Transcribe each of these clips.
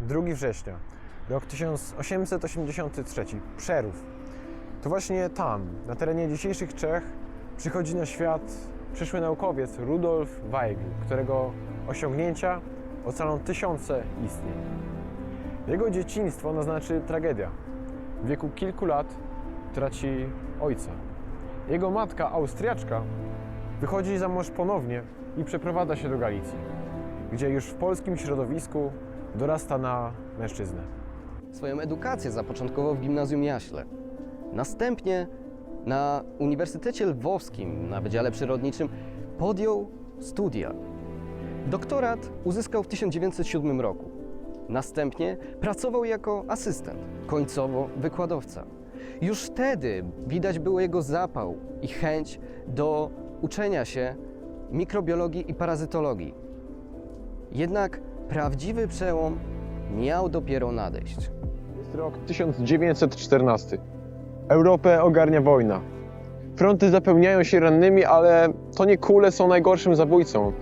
2 września, rok 1883, Przerów. To właśnie tam, na terenie dzisiejszych Czech, przychodzi na świat przyszły naukowiec Rudolf Weigl, którego osiągnięcia ocalą tysiące istnień. Jego dzieciństwo naznaczy tragedia. W wieku kilku lat traci ojca. Jego matka, Austriaczka, wychodzi za mąż ponownie i przeprowadza się do Galicji, gdzie już w polskim środowisku dorasta na mężczyznę. Swoją edukację zapoczątkował w gimnazjum Jaśle. Następnie na Uniwersytecie Lwowskim na Wydziale Przyrodniczym podjął studia. Doktorat uzyskał w 1907 roku. Następnie pracował jako asystent, końcowo wykładowca. Już wtedy widać było jego zapał i chęć do uczenia się mikrobiologii i parazytologii. Jednak prawdziwy przełom miał dopiero nadejść. Jest rok 1914. Europę ogarnia wojna. Fronty zapełniają się rannymi, ale to nie kule są najgorszym zabójcą.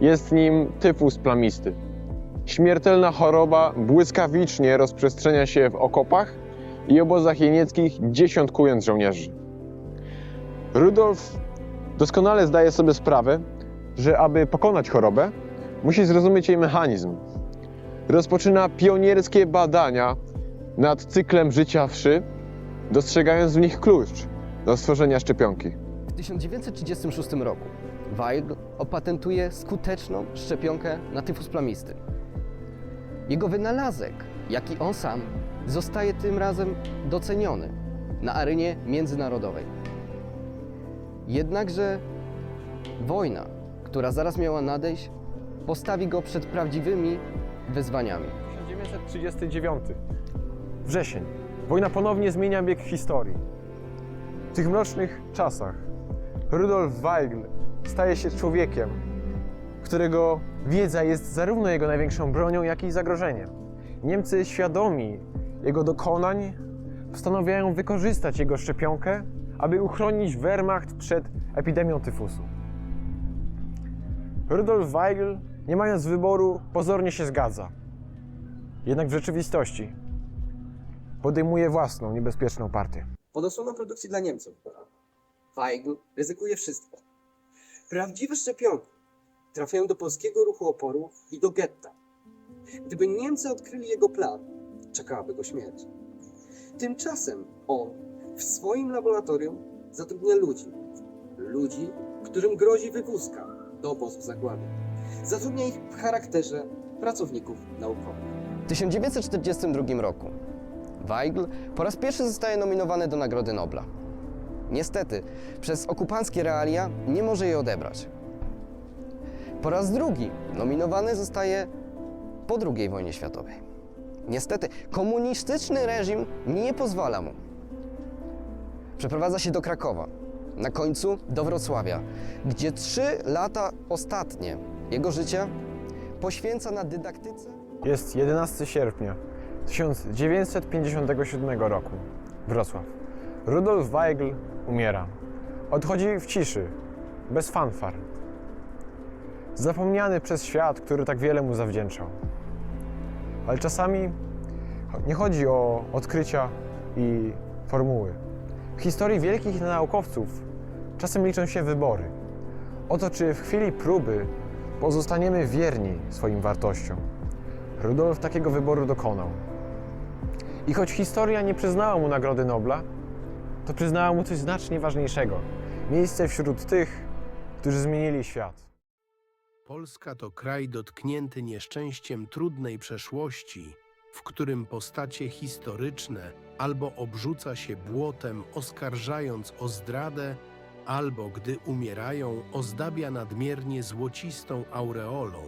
Jest nim tyfus plamisty. Śmiertelna choroba błyskawicznie rozprzestrzenia się w okopach i obozach jenieckich, dziesiątkując żołnierzy. Rudolf doskonale zdaje sobie sprawę, że aby pokonać chorobę, musi zrozumieć jej mechanizm. Rozpoczyna pionierskie badania nad cyklem życia wszy, dostrzegając w nich klucz do stworzenia szczepionki. W 1936 roku Weigl opatentuje skuteczną szczepionkę na tyfus plamisty. Jego wynalazek, jak i on sam, zostaje tym razem doceniony na arenie międzynarodowej. Jednakże wojna, która zaraz miała nadejść, postawi go przed prawdziwymi wyzwaniami. 1939. Wrzesień. Wojna ponownie zmienia bieg historii. W tych mrocznych czasach Rudolf Weigl staje się człowiekiem, którego wiedza jest zarówno jego największą bronią, jak i zagrożeniem. Niemcy świadomi jego dokonań postanawiają wykorzystać jego szczepionkę, aby uchronić Wehrmacht przed epidemią tyfusu. Rudolf Weigl, nie mając wyboru, pozornie się zgadza. Jednak w rzeczywistości podejmuje własną, niebezpieczną partię. pod osłoną produkcji dla Niemców. Weigl ryzykuje wszystko. Prawdziwe szczepionki trafiają do polskiego ruchu oporu i do getta. Gdyby Niemcy odkryli jego plan, czekałaby go śmierć. Tymczasem on w swoim laboratorium zatrudnia ludzi. Ludzi, którym grozi wywózka do obozów zagłady. Zatrudnia ich w charakterze pracowników naukowych. W 1942 roku Weigl po raz pierwszy zostaje nominowany do Nagrody Nobla. Niestety, przez okupanckie realia nie może jej odebrać. Po raz drugi nominowany zostaje po II wojnie światowej. Niestety, komunistyczny reżim nie pozwala mu. Przeprowadza się do Krakowa, na końcu do Wrocławia, gdzie trzy lata ostatnie jego życia poświęca na dydaktyce Jest 11 sierpnia 1957 roku. Wrocław. Rudolf Weigl umiera. Odchodzi w ciszy, bez fanfar. Zapomniany przez świat, który tak wiele mu zawdzięczał. Ale czasami nie chodzi o odkrycia i formuły. W historii wielkich naukowców czasem liczą się wybory. Oto czy w chwili próby pozostaniemy wierni swoim wartościom. Rudolf takiego wyboru dokonał. I choć historia nie przyznała mu Nagrody Nobla, to przyznała mu coś znacznie ważniejszego miejsce wśród tych, którzy zmienili świat. Polska to kraj dotknięty nieszczęściem trudnej przeszłości, w którym postacie historyczne albo obrzuca się błotem, oskarżając o zdradę, albo gdy umierają, ozdabia nadmiernie złocistą aureolą,